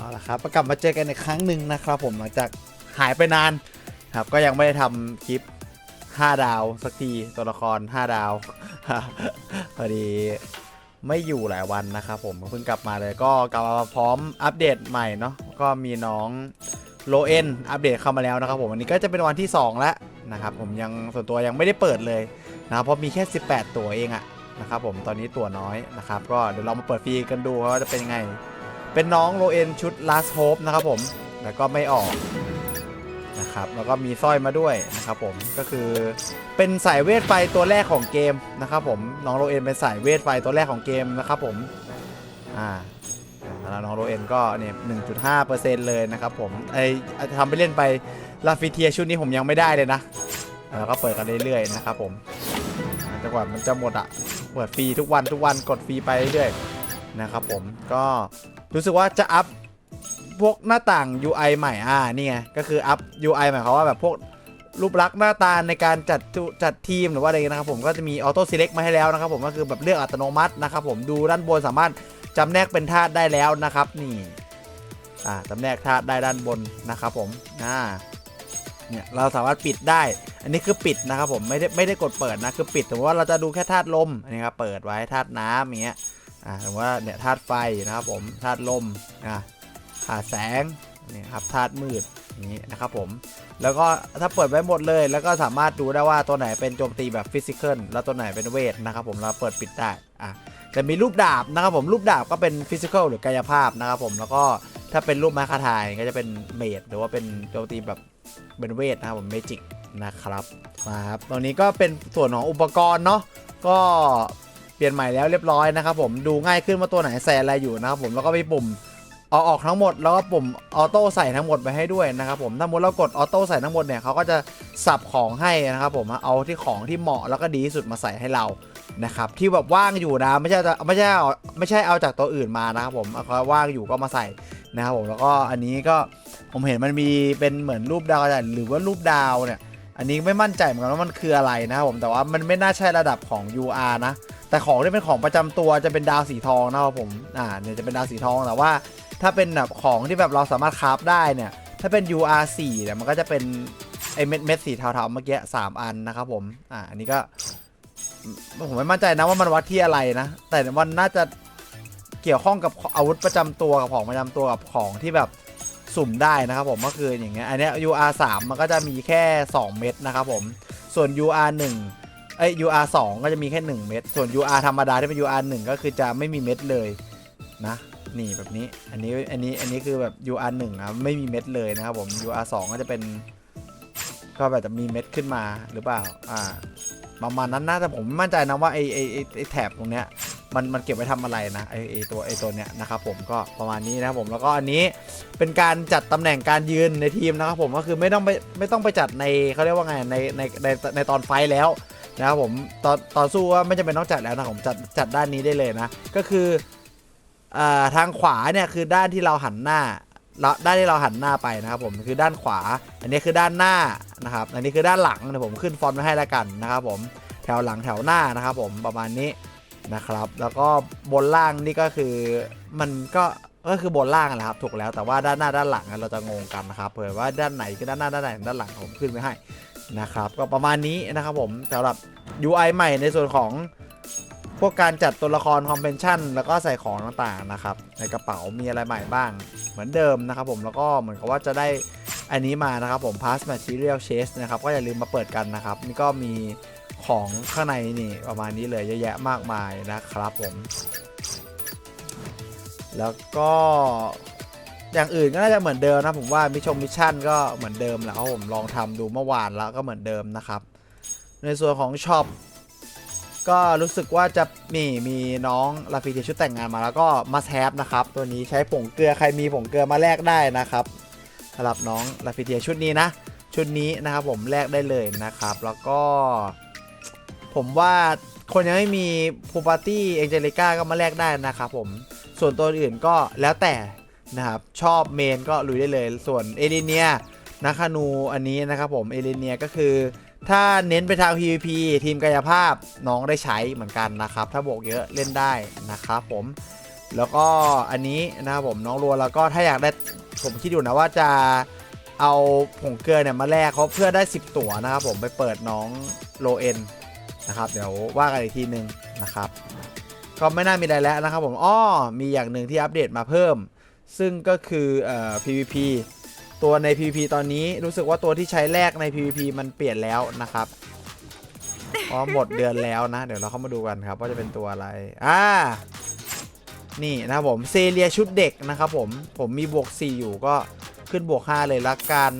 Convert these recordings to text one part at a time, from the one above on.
เอาละครับกลับมาเจอกันอีกครั้งหนึ่งนะครับผมหลังจากหายไปนานครับก็ยังไม่ได้ทำคลิป 5 ดาวสักทีตัวละคร 5 ดาวพอดีไม่อยู่หลายวันนะครับผมเพิ่งกลับมาเลยก็กลับมาพร้อมอัปเดตใหม่เนาะก็มีน้องโลเอ็นอัปเดตเข้ามาแล้วนะครับผมวันนี้ก็จะเป็นวันที่ 2 แล้วนะครับผมยังส่วนตัวยังไม่ได้เปิดเลยนะครับเพราะมีแค่ 18 ตัวเองอะนะครับผมตอนนี้ตัวน้อยนะครับก็เดี๋ยวเรามาเปิดฟรีกันดูว่าจะเป็นยังไง เป็นน้องโลเอนชุด last hope นะครับผม แล้วก็ไม่ออกนะครับ แล้วก็มีสร้อยมาด้วยนะครับผม ก็คือเป็นสายเวทไฟตัวแรกของเกมนะครับผม น้องโลเอนเป็นสายเวทไฟตัวแรกของเกมนะครับผม อ่าแล้วน้องโลเอนก็เนี่ย1.5%เลยนะครับผม ไอทำไปเล่นไปลาฟิเทียชุดนี้ผมยังไม่ได้เลยนะ แล้วก็เปิดกันเรื่อยๆนะครับผมจนกว่ามันจะหมดอะเปิดฟรีทุกวันทุกวันกดฟรีไปเรื่อยๆนะครับผม ก็ รู้สึกว่าจะอัพพวกหน้าต่าง UI ใหม่อ่านี่ไงก็คืออัพ UI หมายความว่าแบบพวกรูปลักษณ์หน้าตาในการจัดจัดทีมหรือว่าอะไรนะครับผมก็จะมีออโต้ e เล็กมาให้แล้วนะครับผมก็คือแบบเลือกอัตโนมัตินะครับผมดูด้านบนสามารถจำแนกเป็นธาตุได้แล้วนะครับนี่อ่าจำแนกธาตุได้ด้านบนนะครับผมอ่าเนี่ยเราสามารถปิดได้ อันนี้คือปิดนะครับผมไม่ได้ไม่ได้กดเปิดนะคือปิดแต่ว่าเราจะดูแค่ธาตุลมอันนี้ครับเปิดไว้ธาตุน้ำอย่างเงี้ย อ่าหรือว่าเนี่ยธาตุไฟนะครับผมธาตุลมอ่าธาตุแสงนี่ครับธาตุมืดอย่างนี้นะครับผมแล้วก็ถ้าเปิดไว้หมดเลย แล้วก็สามารถดูได้ว่าตัวไหนเป็นโจมตีแบบฟิสิกอลแล้วตัวไหนเป็นเวทนะครับผมเราเปิดปิดได้อะจะมีรูปดาบนะครับผมรูปดาบก็เป็นฟิสิกอลหรือกายภาพนะครับผมแล้วก็ถ้าเป็นรูปไม้คาทายก็จะเป็นเมดหรือว่าเป็นโจมตีแบบเป็นเวทนะครับผมเมจิกนะครับมาครับตรงนี้ก็เป็นส่วนของอุปกรณ์เนาะก็ เปลี่ยนใหม่แล้วเรียบร้อยนะครับผมดูง่ายขึ้นว่าตัวไหนใส่อะไรอยู่นะครับผมแล้วก็มีปุ่มเอาออกทั้งหมดแล้วก็ปุ่มออโต้ใส่ทั้งหมดไปให้ด้วยนะครับผมถ้ามมติเรากดออโต้ใส่ทั้งหมดเนี่ยเขาก็จะสับของให้นะครับผมเอาที่ของที่เหมาะแล้วก็ดีที่สุดมาใส่ให้เรานะครับที่แบบว่างอยู่นะไม่ใช่จะไม่ใช่ไม่ใช่เอาจากตัวอื่นมานะครับผมเอาเขาว่างอยู่ก็มาใส่นะครับผมแล้วก็อันนี้ก็ผมเห็นมันมีเป็นเหมือนรูปดาวหรือว่ารูปดาวเนี่ยอันนี้ไม่มั่นใจเหมือนกันว่ามันคืออะไรนะครับผมแต่ว่ามันไม่น่าใช่ระดับของ UR นะ แต่ของที่เป็นของประจำตัวจะเป็นดาวสีทองนะครับผมอ่าเนี่ยจะเป็นดาวสีทองแต่ว่า ถ้าเป็นแบบของที่แบบเราสามารถคราฟได้เนี่ยถ้าเป็น UR 4 เนี่ยมันก็จะเป็นไอเม็ดเม็ดสีเทาๆเมื่อกี้สามอันนะครับผมอ่าอันนี้ก็ผมไม่มั่นใจนะว่ามันวัดที่อะไรนะ แต่มันน่าจะเกี่ยวข้องกับอาวุธประจำตัวกับของประจำตัวกับของที่แบบสุ่มได้นะครับผมก็คืออย่างเงี้ยอันเนี้ย UR 3มันก็จะมีแค่ 2 เม็ดนะครับผมส่วน UR 1 เอ้ย UR 2 ก็จะมีแค่ 1 เม็ด ส่วน UR ธรรมดาที่เป็น UR 1 ก็คือจะไม่มีเม็ดเลยนะนี่แบบนี้ อันนี้ อันนี้ อันนี้คือแบบ UR 1นะไม่มีเม็ดเลยนะครับผม UR 2 ก็จะเป็น ก็แบบจะมีเม็ดขึ้นมาหรือเปล่า อ่า ประมาณนั้นนะแต่ผมไม่มั่นใจนะว่าไอไอไอ้ไอแถบตรงเนี้ย มันมันเก็บไว้ทำอะไรนะไอไอตัวไอตัวเนี้ยนะครับผมก็ประมาณนี้นะครับผมแล้วก็อันนี้เป็นการจัดตำแหน่งการยืนในทีมนะครับผมก็คือไม่ต้องไปไม่ต้องไปจัดในเขาเรียกว่าไงในในในในตอนไฟแล้วนะครับผมตอนตอนสู้ว่าไม่จำเป็นต้องจัดแล้วนะผมจัดจัดด้านนี้ได้เลยนะ ก็คืออ่าทางขวาเนี่ยคือด้านที่เราหันหน้าแล้วด้านที่เราหันหน้าไปนะครับผมคือด้านขวา อันนี้คือด้านหน้านะครับอันนี้คือด้านหลังเดี๋ยวผมขึ้นฟอนต์ไว้ให้แล้วกันนะครับผมแถวหลังแถวหน้านะครับผมประมาณนี้ นะครับ แล้วก็บนล่างนี่ก็คือมันก็ก็คือบนล่างนะครับถูกแล้วแต่ว่าด้านหน้าด้านหลังเราจะงงกันนะครับเผื่อว่าด้านไหนคือด้านหน้าด้านไหนด้านหลังผมขึ้นไว้ให้นะครับ ก็ประมาณนี้นะครับผมสำหรับ UI ใหม่ในส่วนของพวกการจัดตัวละครคอมเพนชั่นแล้วก็ใส่ของต่างๆนะครับ ในกระเป๋ามีอะไรใหม่บ้าง เหมือนเดิมนะครับผมแล้วก็เหมือนกับว่าจะได้อันนี้มานะครับผม Pass Material Chase นะครับ ก็อย่าลืมมาเปิดกันนะครับ นี่ก็มี ของข้างในนี่ประมาณนี้เลยเยอะแยะมากมายนะครับผม แล้วก็อย่างอื่นก็น่าจะเหมือนเดิมนะผมว่ามิชมมิชชั่นก็เหมือนเดิมแหละเพราะผมลองทำดูเมื่อวานแล้วก็เหมือนเดิมนะครับ ในส่วนของช็อปก็รู้สึกว่าจะมีมีน้องลาฟิเทียชุดแต่งงานมาแล้วก็มาแทบนะครับ ตัวนี้ใช้ผงเกลือใครมีผงเกลือมาแลกได้นะครับสำหรับน้องลาฟิเทียชุดนี้นะ ชุดนี้นะครับผมแลกได้เลยนะครับ แล้วก็ ผมว่าคนยังไม่มีพูปาร์ตี้เอ็งเจลิก้าก็มาแลกได้นะครับผมส่วนตัวอื่นก็แล้วแต่นะครับชอบเมนก็ลุยได้เลย ส่วนเอเดเนียนาคานูอันนี้นะครับผมเอเดเนียก็คือ ถ้าเน้นไปทาง PVP ทีมกายภาพน้องได้ใช้เหมือนกันนะครับ ถ้าบวกเยอะเล่นได้นะครับผมแล้วก็อันนี้นะครับผมน้องรัวแล้วก็ถ้าอยากได้ผมคิดอยู่นะว่าจะเอาผงเกลือเนี่ยมาแลกเขาเพื่อได้ 10 ตั๋วนะครับผมไปเปิดน้องโลเอ็น นะครับ เดี๋ยวว่ากันอีกทีหนึ่งนะครับ ก็ไม่น่ามีอะไรแล้วนะครับผมอ้อมีอย่างหนึ่งที่อัปเดตมาเพิ่ม ซึ่งก็คือเอ่อ PVP ตัวใน PVP ตอนนี้รู้สึกว่าตัวที่ใช้แลกใน PVP มันเปลี่ยนแล้วนะครับเพราะหมดเดือนแล้วนะ เดี๋ยวเราเข้ามาดูกันครับว่าจะเป็นตัวอะไร อ่า นี่นะครับผมเซเรียชุดเด็กนะครับผมผมมีบวก 4 อยู่ก็ขึ้นบวก 5 เลยละกัน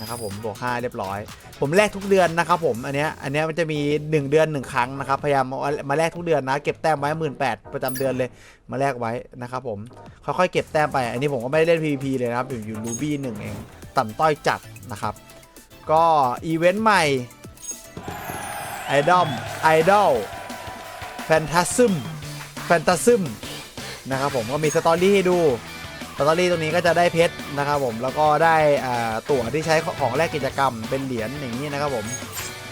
นะครับผมบวก 5 เรียบร้อย ผมแลกทุกเดือนนะครับผมอันเนี้ยอันเนี้ยมันจะมี 1 เดือน 1 ครั้งนะครับพยายามมาแลกทุกเดือนนะเก็บแต้มไว้หมื่นแประจำเดือนเลยมาแลกไว้นะครับผมค่อยๆเก็บแต้มไป อันนี้ผมก็ไม่ได้เล่น PVP เลยนะครับอยู่อยู่รูบี้หนึ่งเองต่ำต้อยจัดนะครับ ก็อีเวนต์ใหม่ไอดอมไอดอลแฟนตาซึมแฟนตาซึมนะครับผมก็มีสตอรี่ให้ดู สตอรี่ตรงนี้ก็จะได้เพชรนะครับผมแล้วก็ได้ตั๋วที่ใช้ของแลกกิจกรรมเป็นเหรียญอย่างนี้นะครับผม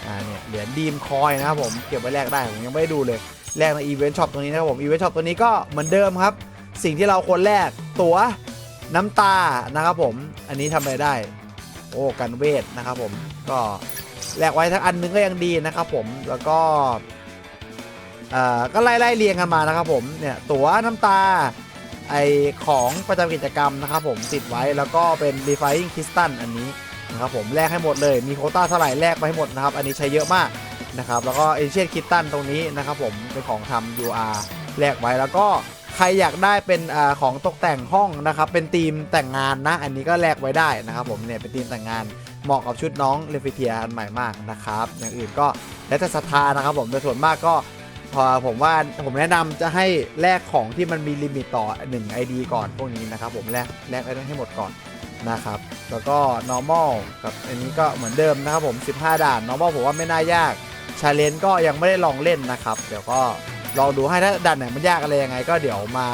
อ่าเนี่ยเหรียญดีมคอยนะครับผมเก็บไว้แลกได้ผมยังไม่ได้ดูเลยแลกในอีเวนต์ช็อปตรงนี้นะครับผมอีเวนต์ช็อปตัวนี้ก็เหมือนเดิมครับ สิ่งที่เราควรแลกตั๋วน้ำตานะครับผมอันนี้ทำอะไรได้ โอ้กันเวทนะครับผมก็แลกไว้ทั้งอันนึงก็ยังดีนะครับผมแล้วก็ก็ไล่ไล่เรียงกันมานะครับผมเนี่ยตั๋วน้ำตา ไอของประจำกิจกรรมนะครับผมติดไว้แล้วก็เป็น Defying Crystal อันนี้นะครับผมแลกให้หมดเลยมีโคต้าเท่าไหร่แลกไปให้หมดนะครับ อันนี้ใช้เยอะมากนะครับแล้วก็ Ancient Crystal ตรงนี้นะครับผมเป็นของทำ UR แลกไว้แล้วก็ใครอยากได้เป็นอของตกแต่งห้องนะครับเป็นธีมแต่งงานนะ อันนี้ก็แลกไว้ได้นะครับผมเนี่ยเป็นธีมแต่งงานเหมาะกับชุดน้องเลฟิเทียอันใหม่มากนะครับอย่างอื่นก็แล้วแต่ศรัทธานะครับผมโดยส่วนมากก็ พอผมว่าผมแนะนำจะให้แลกของที่มันมีลิมิตต่อ 1 ID ก่อนพวกนี้นะครับ ผมแลกแลกได้ให้หมดก่อนนะครับ แล้วก็ normal กับอันนี้ก็เหมือนเดิมนะครับผม 15 ด่าน normal ผมว่าไม่น่ายากชาเลนก็ยังไม่ได้ลองเล่นนะครับ เดี๋ยวก็ลองดูให้ถ้าด่านไหนมันยากอะไรยังไง ก็เดี๋ยวมา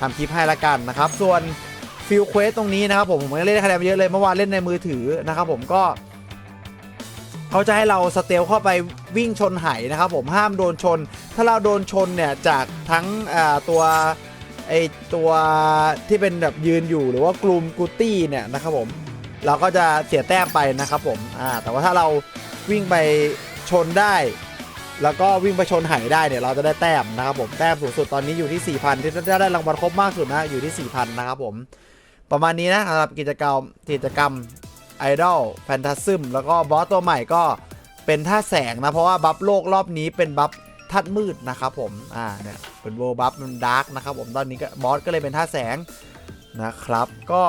ทำคลิปให้ละกันนะครับ ส่วนฟิลเควสตรงนี้นะครับผมผมเล่นคะแนนไปเยอะเลยเมื่อวานเล่นในมือถือนะครับผมก็ เขาจะให้เราสเตลเข้าไปวิ่งชนไหนะครับผมห้ามโดนชน ถ้าเราโดนชนเนี่ยจากทั้งตัวไอตัวที่เป็นแบบยืนอยู่หรือว่ากลุ่มกูตี้เนี่ยนะครับผมเราก็จะเสียแต้มไปนะครับผมอ่าแต่ว่าถ้าเราวิ่งไปชนได้ แล้วก็วิ่งไปชนไหได้เนี่ยเราจะได้แต้มนะครับผมแต้มสูงสุดตอนนี้อยู่ที่ 4,000 ที่จะได้รางวัลครบมากสุดนะอยู่ที่ 4,000 นะครับผมประมาณนี้นะสำหรับกิจกรรมกิจกรรม ไอดอลแฟนตาซึมแล้วก็บอสตัวใหม่ก็เป็นท่าแสงนะ เพราะว่าบัฟโลกรอบนี้เป็นบัฟทัดมืดนะครับผม อ่าเนี่ยเป็นโวบัฟมันดาร์กนะครับผมตอนนี้ก็บอสก็เลยเป็นท่าแสงนะครับ ก็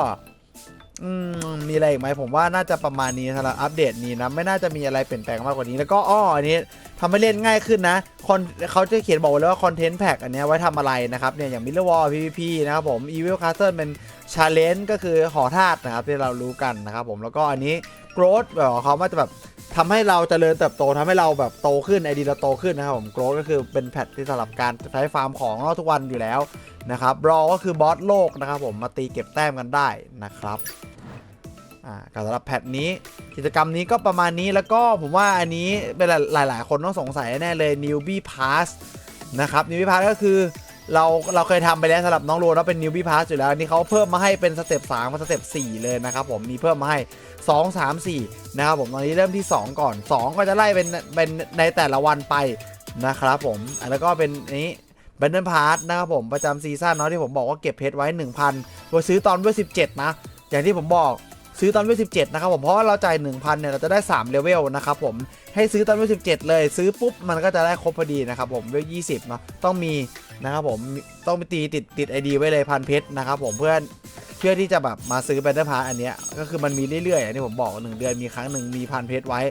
อืมมีอะไรอีกไหมผมว่าน่าจะประมาณนี้สำหรับอัปเดตนี้นะไม่น่าจะมีอะไรเปลี่ยนแปลงมากกว่านี้ แล้วก็อ้ออันนี้ทำให้เล่นง่ายขึ้นนะคอนเขาจะเขียนบอกไว้เลยว่าคอนเทนต์แพ็กอันนี้ไว้ทำอะไรนะครับเนี่ยอย่างมิลเลอร์วอล PVP นะครับผม Evil Castle เป็นชาเลนจ์ก็คือหอธาตุนะครับที่เรารู้กันนะครับผมแล้วก็อันนี้ growth แบบของเขาว่าจะแบบทำให้เราเจริญเติบโตทำให้เราแบบโตขึ้นไอดีเราโตขึ้นนะครับผม growth ก็คือเป็นแพทที่สำหรับการใช้ฟาร์มของเราทุกวันอยู่แล้วนะครับรอก็คือบอสโลกนะครับผมมาตีเก็บแต้มกันได้นะครับ อ่าก็สำหรับแพทนี้กิจกรรมนี้ก็ประมาณนี้แล้วก็ผมว่าอันนี้เป็นหลาย ๆ คนต้องสงสัยแน่เลย newbie pass นะครับ newbie pass ก็คือเราเราเคยทำไปแล้วสำหรับน้องโรแล้วเป็นนิวบี้พาสอยู่แล้วอันนี่เขาเพิ่มมาให้เป็นสเต็ป3กับสเต็ป4เลยนะครับผมมีเพิ่มมาให้ 2 3 4 นะครับผมตอนนี้เริ่มที่ 2 ก่อน 2 ก็จะไล่เป็นเป็นในแต่ละวันไปนะครับผมแล้วก็เป็นนี้เบนเดนพาร์ทนะครับผมประจำซีซั่นเนาะที่ผมบอกว่าเก็บเพชรไว้ 1,000โดยซื้อตอนเวล17นะอย่างที่ผมบอก ซื้อตอนเวล17 นะครับผมเพราะว่าเราจ่าย1,000เนี่ยเราจะได้3เลเวลนะครับผมให้ซื้อตอนเวล17 เลยซื้อปุ๊บมันก็จะได้ครบพอดีนะครับผมเวล20เนาะต้องมีนะครับผมต้องไปตีติดติดไอดีไว้เลยพันเพชรนะครับผมเพื่อนเพื่อที่จะแบบมาซื้อแบนเดอร์พาอันเนี้ยก็คือมันมีเรื่อยๆอย่างที่ผมบอกหนึ่งเดือนมีครั้งหนึ่งมีพันเพชรไว้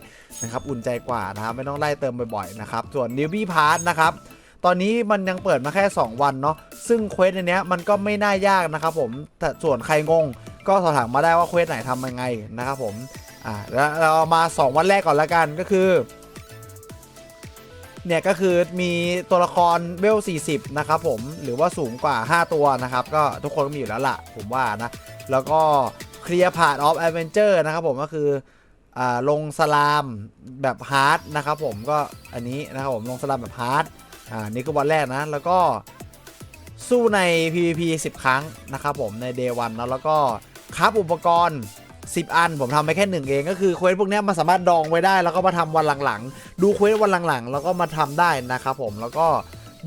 นะครับอุ่นใจกว่านะครับไม่ต้องไล่เติมบ่อยๆนะครับส่วนนิวบี้พาร์นะครับ ตอนนี้มันยังเปิดมาแค่ 2 วันเนาะซึ่งเควสในนี้มันก็ไม่น่ายากนะครับผมแต่ส่วนใครงง ก็สอบถามมาได้ว่าเควสไหนทำยังไงนะครับผมอ่าแล้วเรามา 2 วันแรกก่อนละกันก็คือเนี่ยก็คือมีตัวละครเวล 40 นะครับผมหรือว่าสูงกว่า 5 ตัวนะครับ ก็ทุกคนก็มีอยู่แล้วล่ะ ผมว่านะ แล้วก็เคลียร์พาร์ of Adventure นะครับผมก็คืออ่าลงสลามแบบฮาร์ดนะครับผมก็อันนี้นะครับผมลงสลามแบบฮาร์ด อ่านี่คือวันแรกนะ แล้วก็สู้ใน PVP 10 ครั้งนะครับผมใน Day 1นะแล้วก็ครับอุปกรณ์ 10 อันผมทำไปแค่หนึ่งเองก็คือเควสพวกนี้มันสามารถดองไว้ได้ แล้วก็มาทำวันหลังๆ ดูเควสวันหลังๆ แล้วก็มาทำได้นะครับผมแล้วก็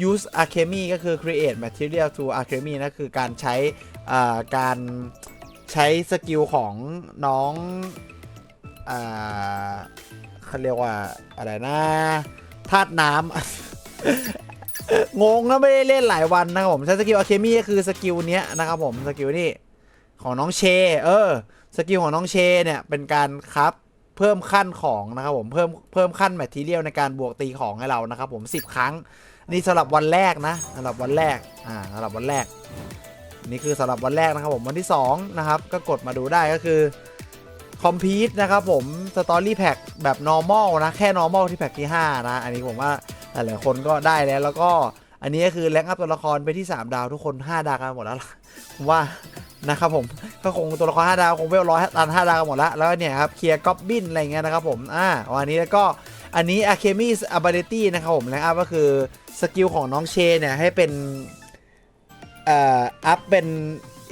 use alchemy ก็คือ create material to alchemy นะคือการใช้การใช้สกิลของน้องอ่าเขาเรียกว่าอะไรนะธาตุน้ำ งงนะไม่ได้เล่นหลายวันนะครับผมใช้สกิลอะเคมีก็คือสกิลเนี้ยนะครับผมสกิลนี่ของน้องเช เออสกิลของน้องเชเนี่ยเป็นการครับเพิ่มขั้นของนะครับผมเพิ่มเพิ่มขั้นแมททีเทียลในการบวกตีของให้เรานะครับผม 10 ครั้ง นี่สำหรับวันแรกนะสำหรับวันแรกอ่าสำหรับวันแรก นี่คือสำหรับวันแรกนะครับผมวันที่2นะครับก็กดมาดูได้ก็คือคอมพีทนะครับผมสตอรี่แพ็แบบ normal นะ แค่ normal ที่แพ็ที่ 5 นะ อันนี้ผมว่า หลายๆคนก็ได้แล้วแล้วก็อันนี้ก็คือแรงอัพตัวละครไปที่ 3 ดาวทุกคน 5 ดาวกันหมดแล้วผมว่านะครับผมก็คงตัวละคร 5 ดาวคงเวลร้อยตัน5ดาวกันหมดแล้วแล้วเนี่ยครับเคลียร์ก๊อบบินอะไรเงี้ยนะครับผมอ่าวันนี้แล้วก็อันนี้ Alchemy's Ability นะครับผมแรงอัพก็คือสกิลของน้องเชเนี่ยให้เป็นเอ่ออัพเป็น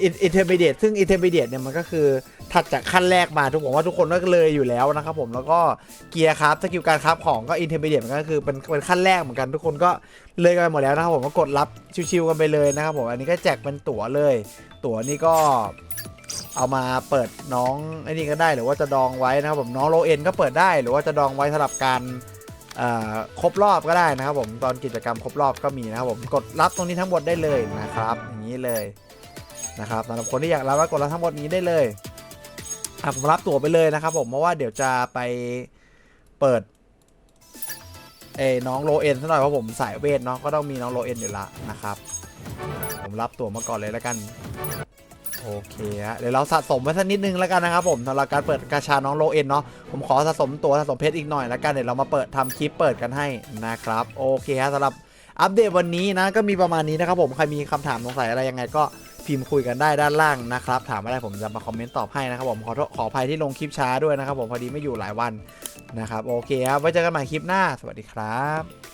อินเทอร์มีเดียซึ่งอินเทอร์มีเดียเนี่ยมันก็คือถัดจากขั้นแรกมาทุกผมว่าทุกคนก็เลยอยู่แล้วนะครับผมแล้วก็เกียร์ครับสกิลการครับของก็อินเทอร์มีเดียมันก็คือเป็นเป็นขั้นแรกเหมือนกันทุกคนก็เลยกันหมดแล้วนะครับผมก็กดรับชิวๆกันไปเลยนะครับผมอันนี้ก็แจกเป็นตั๋วเลย ตั๋วนี่ก็เอามาเปิดน้องไอ้นี่ก็ได้หรือว่าจะดองไว้นะครับผมน้องโลเอ็นก็เปิดได้หรือว่าจะดองไว้สำหรับการครบรอบก็ได้นะครับผมตอนกิจกรรมครบรอบก็มีนะครับผมกดรับตรงนี้ทั้งหมดได้เลยนะครับ อย่างนี้เลย นะครับสำหรับคนที่อยากรับก็กดรับทั้งหมดนี้ได้เลยอะผมรับตั๋วไปเลยนะครับผมเพราะว่าเดี๋ยวจะไปเปิดเอ้น้องโลเอ็นซะหน่อยเพราะผมสายเวทเนาะก็ต้องมีน้องโลเอ็นอยู่ละนะครับ ผมรับตั๋วมาก่อนเลยแล้วกันโอเคฮะเดี๋ยวเราสะสมไว้สักนิดนึงแล้วกันนะครับผมสำหรับการเปิดกาชาน้องโลเอ็นเนาะผมขอสะสมตัวสะสมเพชรอีกหน่อยแล้วกันเดี๋ยวเรามาเปิดทำคลิปเปิดกันให้นะครับโอเคฮะสำหรับอัปเดตวันนี้นะก็มีประมาณนี้นะครับผมใครมีคำถามสงสัยอะไรยังไงก็ พิมพ์คุยกันได้ด้านล่างนะครับ ถามอะไรผมจะมาคอมเมนต์ตอบให้นะครับผมขอขออภัยที่ลงคลิปช้าด้วยนะครับผมพอดีไม่อยู่หลายวันนะครับโอเคครับไว้เจอกันใหม่คลิปหน้า สวัสดีครับ